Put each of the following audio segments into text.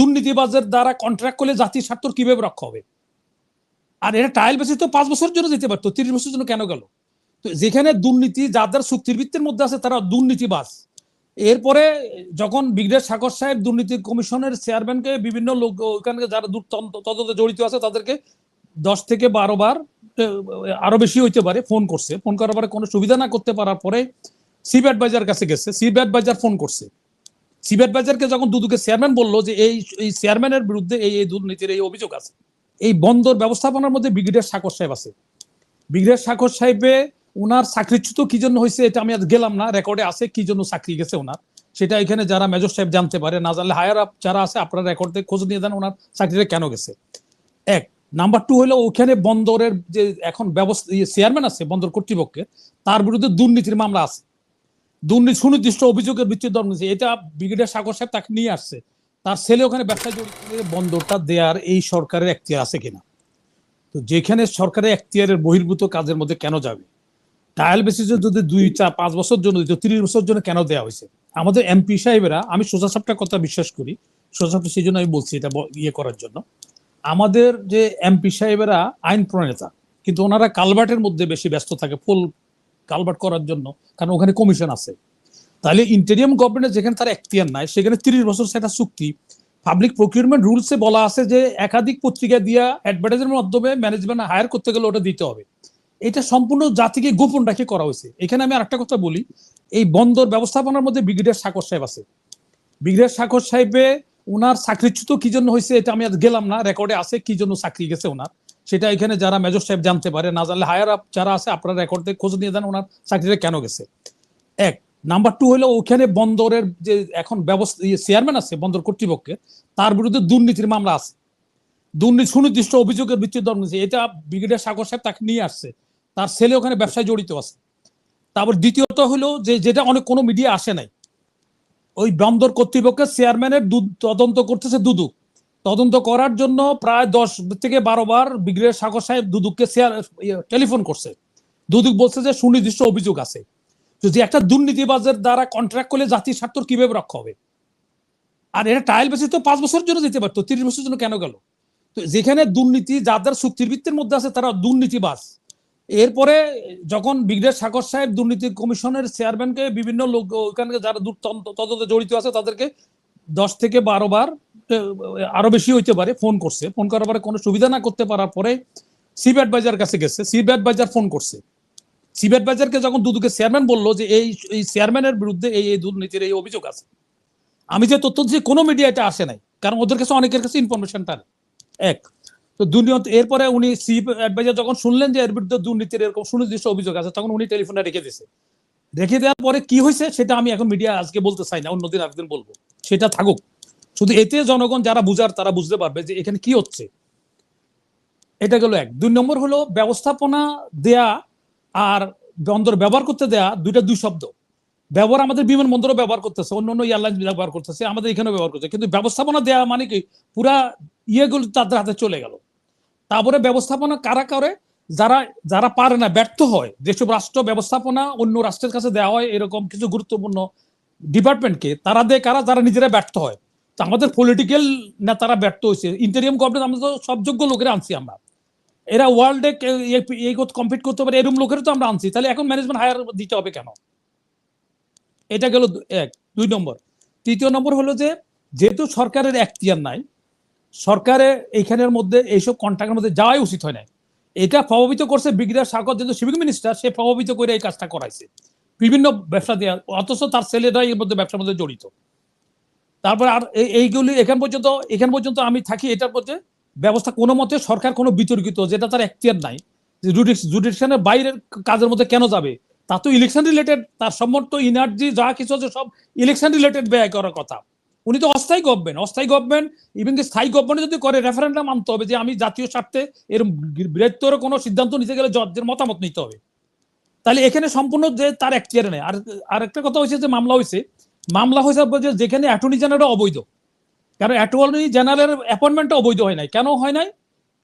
দুর্নীতিবাজের দ্বারা কন্ট্রাক্ট করলে জাতির স্বার্থ কীভাবে রক্ষা হবে? আর এটা ট্রায়াল বেসিস তো পাঁচ বছরের জন্য যেতে পারতো, তিরিশ বছরের জন্য কেন গেল? তো যেখানে দুর্নীতি, যাদের চুক্তির ভিত্তির মধ্যে আছে, তারা দুর্নীতিবাজ। এরপরে যখন ব্রিগেডিয়ার সাগর সাহেব দুর্নীতি কমিশনের চেয়ারম্যানকে বিভিন্ন লোক ওখানে যারা তদন্ত- জড়িত আছে, তাদেরকে দশ থেকে বারো বার আরও বেশি হইতে পারে ফোন করছে। ফোন করার পরে কোনো সুবিধা না করতে পারার পরে সিব অ্যাডভাইজার কাছে গেছে। সিব অ্যাডভাইজার ফোন করছে। সিব অ্যাডভাইজারকে যখন দুদুকে চেয়ারম্যান বলল যে এই এই চেয়ারম্যানের বিরুদ্ধে এই এই দুর্নীতির এই অভিযোগ আছে, এই বন্দর ব্যবস্থাপনার মধ্যে ব্রিগেডিয়ার সাকর সাহেব আছে। ব্রিগেডিয়ার সাকর সাহেবে ওনার চাকরিচ্যুত কি জন্য হয়েছে এটা আমি আর গেলাম না, রেকর্ডে আছে কি জন্য চাকরি গেছে ওনার সেটা এখানে যারা মেজর সাহেব জানতে পারে, না জানলে হায়ার আপ যারা আছে আপনারা রেকর্ড খোঁজ নিয়ে দেন ওনার চাকরিটা কেন গেছে। এক নাম্বার টু হলো ওখানে বন্দরের যে এখন ব্যবস্থা চেয়ারম্যান আছে বন্দর কর্তৃপক্ষের, তার বিরুদ্ধে দুর্নীতির মামলা আছে। দুর্নীতি, সুনির্দিষ্ট অভিযোগের ভিত্তিতে দর নিয়েছে এটা ব্রিগেডিয়ার সাগর সাহেব তাকে নিয়ে আসছে। তার ছেলে ওখানে ব্যবসায় জড়িত বন্দরটা দেয়ার এই সরকারের এখতিয়ার আছে কিনা? তো যেখানে সরকারের এখতিয়ারের বহির্ভূত কাজের মধ্যে কেন যাবে? ট্রায়াল বেসিসে যদি দুই, চার, পাঁচ বছর জন্য দিত, তিরিশ বছর জন্য কেন দেওয়া হয়েছে? আমাদের এমপি সাহেবেরা, আমি সোজা সাপটা কথা বিশ্বাস করি, সোজা সাপটা সেই জন্য আমি বলছি এটা ইয়ে করার জন্য। আমাদের যে এমপি সাহেবেরা আইন প্রণেতা কিন্তু ওনারা কালভার্টের মধ্যে বেশি ব্যস্ত থাকে, ফুল কালভার্ট করার জন্য, কারণ ওখানে কমিশন আছে। তাহলে ইন্টেরিয়াম গভর্নমেন্টের যেখানে তার এখতিয়ার নাই, সেখানে তিরিশ বছর সেটা চুক্তি। পাবলিক প্রকিউরমেন্ট রুলসে বলা আছে যে একাধিক পত্রিকা দিয়া অ্যাডভার্টাইজের মাধ্যমে ম্যানেজমেন্ট হায়ার করতে গেলে ওটা দিতে হবে। এটা সম্পূর্ণ জাতিকে গোপন রাখে করা হয়েছে। এখানে আমি আরেকটা কথা বলি, এই বন্দর ব্যবস্থাপনার মধ্যে ব্রিগেডিয়ার সাকর সাহেব আছে। ব্রিগেডিয়ার সাকর সাহেবে ওনার চাকরিচ্যুত কি জন্য হয়েছে এটা আমি আর গেলাম না রেকর্ডে আছে কি জন্য চাকরি গেছে ওনার সেটা এখানে যারা মেজর সাহেব জানতে পারে, না জানলে হায়ার আপ যারা আছে, আপনারা রেকর্ড থেকে খোঁজ নিয়ে দেন ওনার চাকরিটা কেন গেছে। এক নাম্বার টু হলো ওখানে বন্দরের যে এখন ব্যবস্থা চেয়ারম্যান আছে বন্দর কর্তৃপক্ষের, তার বিরুদ্ধে দুর্নীতির মামলা আছে। দুর্নীতি, সুনির্দিষ্ট অভিযোগের ভিত্তিতে দর এটা ব্রিগেডিয়ার সাগর সাহেব তাকে নিয়ে আসছে। তার ছেলে ওখানে ব্যবসায় জড়িত আছে। তারপর দ্বিতীয়ত হলো যে, যেটা অনেক, কোনো মিডিয়া আসে নাই। ওই বন্দর কর্তৃপক্ষের চেয়ারম্যানের তদন্ত করতেছে দুদুক। তদন্ত করার জন্য প্রায় দশ থেকে বারো বার ব্রিগেডিয়ার সাগর সাহেব দুদুককে শেয়ার টেলিফোন করছে। দুদুক বলছে যে সুনির্দিষ্ট অভিযোগ আছে। যদি একটা দুর্নীতিবাজের দ্বারা কন্ট্রাক্ট করলে জাতির স্বার্থ কীভাবে রক্ষা হবে? আর এটা ট্রায়াল বেসিস তো পাঁচ বছরের জন্য যেতে পারতো, তিরিশ বছরের জন্য কেন গেল? তো যেখানে দুর্নীতি, যাদের চুক্তির ভিত্তির মধ্যে আছে, তারা দুর্নীতিবাজ। এরপরে যখন ব্রিগেডিয়ার সাগর সাহেব দুর্নীতি কমিশনের চেয়ারম্যানকে বিভিন্ন লোক ওখানে যারা তদন্তে জড়িত আছে, তাদেরকে দশ থেকে বারো বার আরও বেশি হইতে পারে ফোন করছে। ফোন করার পরে কোনো সুবিধা না করতে পারার পরে সিব অ্যাডভাইজার কাছে গেছে। সিব অ্যাডভাইজার ফোন করছে। সিব অ্যাডভাইজারকে যখন দুদুকে চেয়ারম্যান বলল যে এই এই চেয়ারম্যানের বিরুদ্ধে এই এই দুর্নীতির এই অভিযোগ আছে, আমি যে তথ্য দিচ্ছি কোনো মিডিয়া এটা আসে নাই। কারণ ওদের কাছে অনেকের কাছে ইনফরমেশনটা এক, তো দুর্নীতি, এরপরে উনি চিফ অ্যাডভাইজার যখন শুনলেন যে এর বিরুদ্ধে দুর্নীতির এরকম সুনির্দিষ্ট অভিযোগ আছে, তখন উনি টেলিফোনটা রেখে দিয়েছে। রেখে দেওয়ার পরে কি হয়েছে, সেটা আমি এখন মিডিয়া আজকে বলতে চাই না, অন্যদিন আরেকদিন বলব। সেটা থাকুক। শুধু এতে জনগণ যারা বুঝার, তারা বুঝতে পারবে যে এখানে কি হচ্ছে। এটা গেল এক। দুই নম্বর হলো ব্যবস্থাপনা দেয়া আর বন্দর ব্যবহার করতে দেয়া দুইটা দুই শব্দ। ব্যবহার আমাদের বিমানবন্দরও ব্যবহার করতেছে, অন্য অন্য এয়ারলাইন ব্যবহার করতেছে, আমাদের এখানেও ব্যবহার করছে কিন্তু ব্যবস্থাপনা দেয়া মানে কি? পুরা ইয়েগুলো তাদের হাতে চলে গেল। তারপরে ব্যবস্থাপনা কারা করে? যারা যারা পারে না, ব্যর্থ হয়। যেসব রাষ্ট্র ব্যবস্থাপনা অন্য রাষ্ট্রের কাছে দেওয়া হয়, এরকম কিছু গুরুত্বপূর্ণ ডিপার্টমেন্টকে তারা দেয় কারা, যারা নিজেরা ব্যর্থ হয়। তো আমাদের পলিটিক্যাল নেতারা ব্যর্থ হয়েছে। ইন্টারিয়াম গভর্নমেন্ট আমরা তো সব যোগ্য লোকের আনছি আমরা। এরা ওয়ার্ল্ডে এই কম্পিট করতে পারে এরকম লোকের তো আমরা আনছি। তাহলে এখন ম্যানেজমেন্ট হায়ার দিতে হবে কেন? এটা গেল এক। দুই নম্বর। তৃতীয় নম্বর হলো যে, যেহেতু সরকারের এখতিয়ার নাই, সরকারে এইখানের মধ্যে এইসব কন্ট্রাক্টের মধ্যে যাওয়াই উচিত হয় না এটা প্রভাবিত করছে ব্রিগেডিয়ার সাগর, যেহেতু সিভিক মিনিস্টার সে প্রভাবিত করে এই কাজটা করাইছে। বিভিন্ন ব্যবসা দেওয়া অথচ তার ছেলেরা এর মধ্যে ব্যবসার মধ্যে জড়িত। তারপর আর এই- এইগুলি এখান পর্যন্ত এখান পর্যন্ত আমি থাকি, এটার মধ্যে ব্যবস্থা কোনো মতে সরকার কোনো বিতর্কিত, যেটা তার এখতিয়ার নাই। জুডিশনের বাইরের কাজের মধ্যে কেন যাবে? তা তো ইলেকশন রিলেটেড তার সমর্থ এনার্জি যা কিছু আছে সব ইলেকশন রিলেটেড ব্যয় করার কথা। উনি তো অস্থায়ী গভর্নমেন্ট অস্থায়ী গভর্নমেন্ট ইভেন কি স্থায়ী গভর্নমেন্ট যদি করে রেফারেন্ডাম আনতে হবে যে আমি জাতীয় স্বার্থে এর বৃহত্তর কোনো সিদ্ধান্ত নিতে গেলে জজের মতামত নিতে হবে। তাহলে এখানে সম্পূর্ণ যে তার এখতিয়ারে নেই। আর আর একটা কথা হয়েছে যে মামলা হয়েছে। মামলা হয়েছে যেখানে অ্যাটর্নি জেনারেল অবৈধ। কারণ অ্যাটর্নি জেনারেলের অ্যাপয়েন্টমেন্টটা অবৈধ হয় নাই। কেন হয় নাই?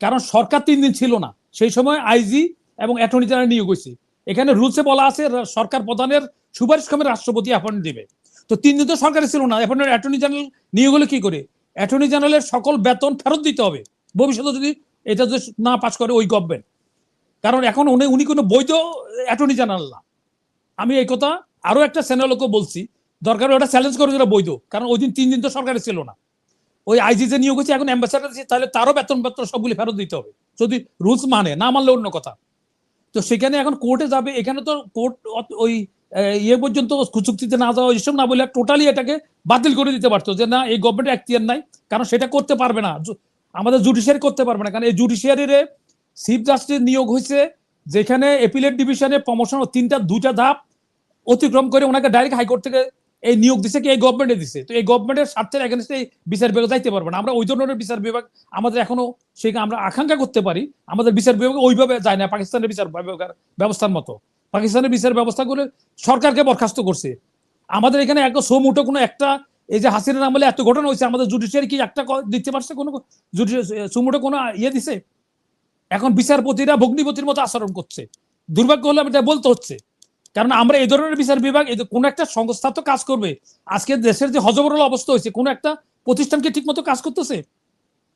কারণ সরকার তিন দিন ছিল না। সেই সময় আইজি এবং অ্যাটর্নি জেনারেল নিয়োগ হয়েছে। এখানে রুলসে বলা আছে, সরকার প্রধানের সুপারিশ ক্রমে রাষ্ট্রপতি অ্যাপয়েন্ট দিবে। তো তিন দিন তো সরকারে ছিল না। অ্যাপয়েন্টমেন্ট অ্যাটর্নি জেনারেল নিয়োগ হলে কি করে? অ্যাটর্নি জেনারেলের সকল বেতন ফেরত দিতে হবে। ভবিষ্যতে যদি এটা যদি না পাশ করে ওই গভর্নমেন্ট কারণ এখন উনি উনি কোনো বৈধ অ্যাটর্নি জেনারেল না। আমি এই কথা আরও একটা চ্যানেলকে বলছি। দরকার ওটা চ্যালেঞ্জ করে যেটা বৈধ। কারণ ওই দিন তিন দিন তো সরকারে ছিল না। ওই আইজি যে নিয়োগ হয়েছে, এখন অ্যাম্বাসাডার তাহলে তারও বেতন বেতন সবগুলি ফেরত দিতে হবে। যদি রুলস মানে না মানলে অন্য কথা। তো সেখানে এখন কোর্টে যাবে, এখানে তো কোর্ট ওই ইয়ে পর্যন্ত চুক্তিতে না যাওয়া এইসব না বলে টোটালি এটাকে বাতিল করে দিতে পারতো যে না, এই গভর্নমেন্ট এখতিয়ার নাই। কারণ সেটা করতে পারবে না। আমাদের জুডিশিয়ারি করতে পারবে না। কারণ এই জুডিশিয়ারিরে চিফ জাস্টিস নিয়োগ হয়েছে, যেখানে এপিলেট ডিভিশনে প্রমোশন তিনটা, দুইটা ধাপ অতিক্রম করে ওনাকে ডাইরেক্ট হাইকোর্ট থেকে এই নিয়োগ দিছে কি এই গভর্নমেন্টে দিছে। তো এই গভর্নমেন্টের স্বার্থের এগেনস্টে বিচার বিভাগ যাইতে পারবে না। আমরা ওই ধরনের বিচার বিভাগ আমাদের এখনও সেখানে আমরা আকাঙ্ক্ষা করতে পারি। আমাদের বিচার বিভাগ ওইভাবে যায় না, পাকিস্তানের বিচার ব্যবস্থার মতো। পাকিস্তানের বিচার ব্যবস্থাগুলো সরকারকে বরখাস্ত করছে। আমাদের এখানে এক সোমুটো কোনো একটা এই যে হাসিনার আমলে এত ঘটনা হয়েছে, আমাদের জুডিশিয়ারি কি একটা দিতে পারছে কোনো সুমুটো কোনো ইয়ে দিছে? এখন বিচারপতিরা ভগ্নিপতির মতো আচরণ করছে। দুর্ভাগ্য হলে এটা বলতে হচ্ছে। কারণ আমরা এই ধরনের বিচার বিভাগ কোন একটা সংস্থা তো কাজ করবে। আজকে দেশের যে হজবরল অবস্থা হয়েছে, কোন একটা প্রতিষ্ঠানকে ঠিক মতো কাজ করতেছে?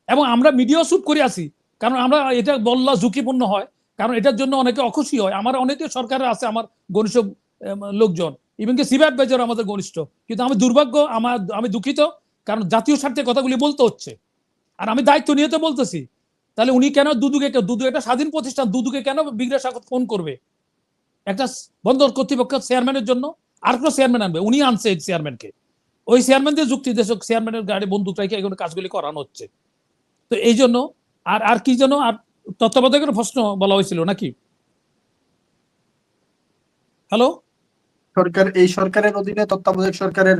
এবং আমরা মিডিয়াও শুট করে আছি। কারণ আমরা এটা বললা ঝুঁকিপূর্ণ হয়। কারণ এটার জন্য অনেকে অখুশি হয়। আমার অনেকে সরকারে আছে, আমার ঘনিষ্ঠ লোকজন। ইভেনকি সিভি অ্যাডভাইজার আমাদের ঘনিষ্ঠ। কিন্তু আমি দুর্ভাগ্য, আমার, আমি দুঃখিত। কারণ জাতীয় স্বার্থে কথাগুলি বলতে হচ্ছে। আর আমি দায়িত্ব নিয়ে তো বলতেছি। তাহলে উনি কেন দুদুকে দুদু একটা স্বাধীন প্রতিষ্ঠান, দুদুকে কেন বিগ্রেস ফোন করবে? একটা বন্দর কর্তৃপক্ষ চেয়ারম্যানের জন্য আর কোনো চেয়ারম্যান আনবে। উনি আনছে চেয়ারম্যানকে ওই চেয়ারম্যান দিয়ে যুক্তি দেশ চেয়ারম্যানের গাড়ি বন্দুক রেখে এগুলো কাজগুলি করানো হচ্ছে। তো এই জন্য আর আর কি যেন আর তত্ত্বাবধায়কের প্রশ্ন বলা হয়েছিল নাকি? হ্যালো সরকার এই সরকারের অধীনে তত্ত্বাবধায়ক সরকারের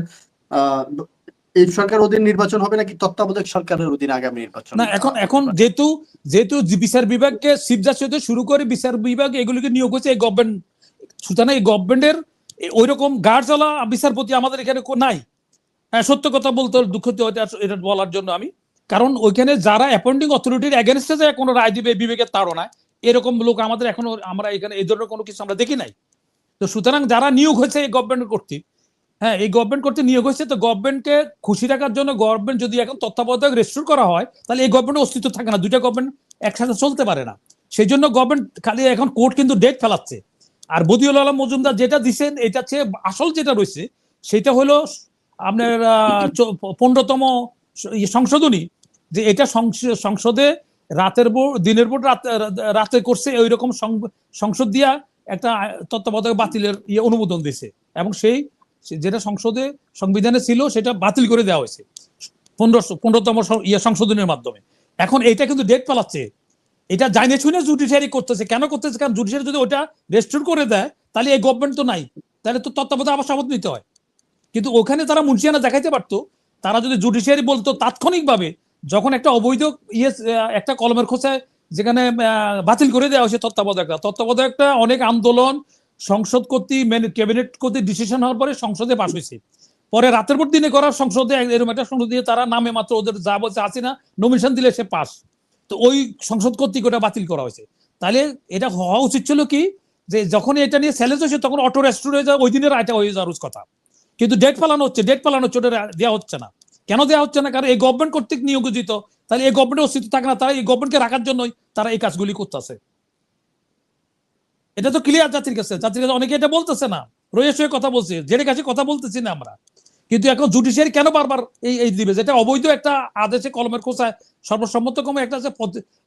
এই সরকার অধীন নির্বাচন হবে নাকি তত্ত্বাবধায়ক সরকারের অধীনে আগামী নির্বাচন? না, এখন এখন যেহেতু যেহেতু বিচার বিভাগকে চিফ জাস্টিস শুরু করে বিচার বিভাগ এগুলিকে নিয়োগ হচ্ছে এই গভর্নমেন্ট সুতরাং এই গভর্নমেন্টের ওই রকম গার্ড চলা বিচারপতি আমাদের এখানে নাই। হ্যাঁ সত্য কথা বলতে দুঃখিত এটা বলার জন্য আমি। কারণ ওইখানে যারা অ্যাপয়েন্টিং অথরিটির এগেনস্টে যায়, কোনো রায় দিবে বিবেকের তাড়নায়। এরকম লোক আমাদের এখনও আমরা এখানে এই ধরনের কোনো কিছু আমরা দেখি নাই। তো সুতরাং যারা নিয়োগ হয়েছে এই গভর্নমেন্ট কর্তৃক হ্যাঁ এই গভর্নমেন্ট করতে নিয়োগ হয়েছে, তো গভর্নমেন্টকে খুশি রাখার জন্য গভর্নমেন্ট যদি এখন তত্ত্বাবধায়ক রেস্টোর করা হয়, তাহলে এই গভর্নমেন্টের অস্তিত্ব থাকে না। দুইটা গভর্নমেন্ট একসাথে চলতে পারে না। সেই জন্য গভর্নমেন্ট খালি এখন কোর্ট কিন্তু ডেট ফেলাচ্ছে। আর বদিউল আলম মজুমদার যেটা দিচ্ছেন এটা চেয়ে আসল যেটা রয়েছে, সেটা হলো আপনার পনেরোতম ইয়ে সংশোধনী, যে এটা সংসদে রাতের পর, দিনের পর রাত করছে ওই রকম সংসদ দিয়া একটা তত্ত্বাবধায়ক বাতিলের ইয়ে অনুমোদন দিয়েছে এবং সেই যেটা সংসদে সংবিধানে ছিল সেটা বাতিল করে দেওয়া হয়েছে। পনেরো পনেরোতম ইয়ে সংশোধনের মাধ্যমে। এখন এটা কিন্তু ডেট পালাচ্ছে। এটা জানে শুনে জুডিশিয়ারি করতেছে। কেন করতেছে? কারণ জুডিশিয়ারি যদি ওটা রেস্টোর করে দেয়, তাহলে এই গভর্নমেন্ট তো নাই। তাহলে তো তত্ত্বাবধায়ক আবার শপথ নিতে হয়। কিন্তু ওখানে তারা মুন্সিয়ানা দেখাইতে পারতো। তারা যদি জুডিশিয়ারি বলতো তাৎক্ষণিকভাবে, যখন একটা অবৈধ ইয়ে একটা কলমের খোঁচায় যেখানে বাতিল করে দেওয়া হয়েছে তত্ত্বাবধায়কটা তত্ত্বাবধায়কটা অনেক আন্দোলন সংসদ কর্তৃক ক্যাবিনেট কর্তৃক ডিসিশন হওয়ার পরে সংসদে পাশ হয়েছে। পরে রাতের পর দিনে করার সংসদে এরকম একটা সংসদ দিয়ে তারা নামে মাত্র ওদের যা বলছে আসি না নমিনেশন দিলে সে পাস তো ওই সংসদ কর্তৃক ওটা বাতিল করা হয়েছে। তাহলে এটা হওয়া উচিত ছিল কি? যে যখন এটা নিয়ে চ্যালেঞ্জ হয়েছে, তখন অটো রেস্টোর হয়ে যায় ওই দিনের রায়টা হয়ে যাওয়ার কথা। কিন্তু ডেট পালানো হচ্ছে ডেট পালানো হচ্ছে, ওটা দেওয়া হচ্ছে না। কেন দেওয়া হচ্ছে না? কারণ এই গভর্নমেন্ট কর্তৃক নিয়োজিত। তাহলে এই গভর্নমেন্টের অস্তিত্ব থাকে না। তারা এই গভর্নমেন্টকে রাখার জন্যই তারা এই কাজগুলি করতেছে। এটা তো ক্লিয়ার জাতির কাছে। জাতির কাছে অনেকে এটা বলতেছে না। রয়েস হয়ে কথা বলছে। জেনে কাছে কথা বলতেছি না আমরা। কিন্তু এখন জুডিশিয়ারি কেন বারবার এই এই দিবে? যেটা অবৈধ একটা আদেশে কলমের কোষায় সর্বসম্মতক্রমে একটা যে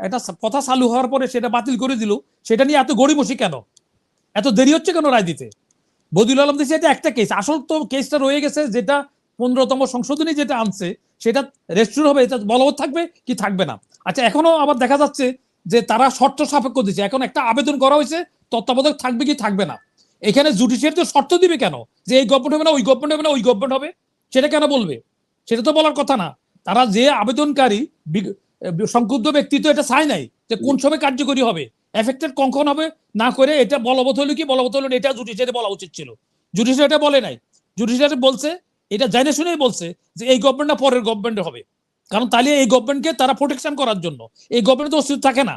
একটা কথা চালু হওয়ার পরে সেটা বাতিল করে দিল, সেটা নিয়ে এত গড়িমসি কেন? এত দেরি হচ্ছে কেন রায় দিতে? বদিউল আলম দিচ্ছে এটা একটা কেস আসল তো কেসটা রয়ে গেছে যেটা পনেরোতম সংশোধনী যেটা আনছে, সেটা রেস্টুর হবে, এটা বলবৎ থাকবে কি থাকবে না? আচ্ছা এখনও আবার দেখা যাচ্ছে যে তারা শর্ত সাপেক্ষ দিচ্ছে এখন একটা আবেদন করা হয়েছে তত্ত্বাবধায়ক থাকবে কি থাকবে না? এখানে জুডিশিয়ারি তো শর্ত দিবে কেন? যে এই গভর্নমেন্ট হবে না, ওই গভর্নমেন্ট হবে না, ওই গভর্নমেন্ট হবে? সেটা কেন বলবে? সেটা তো বলার কথা না। তারা যে আবেদনকারী সংক্ষুব্ধ ব্যক্তি তো এটা চায় নাই যে কোন সময় কার্যকরী হবে। এফেক্টেড কখন হবে? না করে এটা বলবৎ হলো কি? বলবৎ হলো এটা জুডিশিয়ারি বলা উচিত ছিল। জুডিশিয়ারি এটা বলে নাই। জুডিশিয়ারি বলছে, এটা জানে শুনেই বলছে যে এই গভর্নমেন্টটা পরের গভর্নমেন্ট হবে। কারণ তাহলে এই গভর্নমেন্টকে তারা প্রোটেকশন করার জন্য। এই গভর্নমেন্ট তো অস্তিত্ব থাকে না।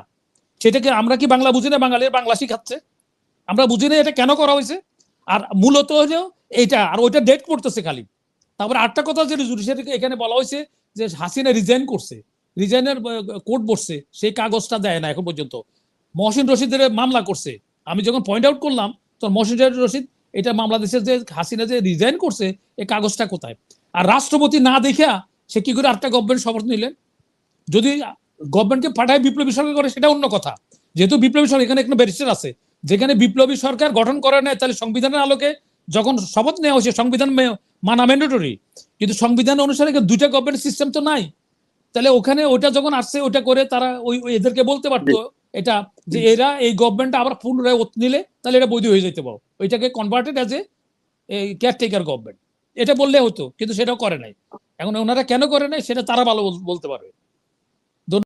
সেটাকে আমরা কি বাংলা বুঝি না? বাঙালির বাংলা শিখাচ্ছে। আমরা বুঝি না এটা কেন করা হয়েছে? আর মূলত হলো এইটা, আর ওইটা ডেট করতেছে খালি। তারপরে আটটা কথা যেটা জুডিশিয়ারিকে এখানে বলা হয়েছে যে হাসিনা রিজাইন করছে। রিজাইনের কোর্ট বসছে, সেই কাগজটা দেয় না এখন পর্যন্ত। মহসিন রশিদের মামলা করছে। আমি যখন পয়েন্ট আউট করলাম, তখন মহসিন রশিদ, এটা দিচ্ছে যে হাসিনা যে রিজাইন করছে, এই কাগজটা কোথায়? আর রাষ্ট্রপতি না দেখা সে কি করে আটটা গভর্নমেন্ট শপথ নিলেন? যদি গভর্নমেন্টকে পাঠায় বিপ্লবী সরকার করে সেটা অন্য কথা। যেহেতু বিপ্লবী সরকার এখানে একটা ব্যারিস্টার আছে যেখানে বিপ্লবী সরকার গঠন করে নেয় তাহলে সংবিধানের আলোকে যখন শপথ নেওয়া হয়েছে সংবিধান মানা ম্যান্ডেটরি কিন্তু সংবিধান অনুসারে দুইটা গভর্নমেন্ট সিস্টেম তো নাই। তাহলে ওখানে ওটা যখন আসছে ওটা করে তারা ওই ওই এদেরকে বলতে পারতো এটা যে এরা এই গভর্নমেন্ট আবার পুনরায় ওত নিলে তাহলে এটা বৈধ হয়ে যেতে পারো। ওইটাকে converted as a caretaker government এটা বললে হতো কিন্তু সেটাও করে নাই। এখন ওনারা কেন করে নাই সেটা তারা ভালো বলতে পারবে।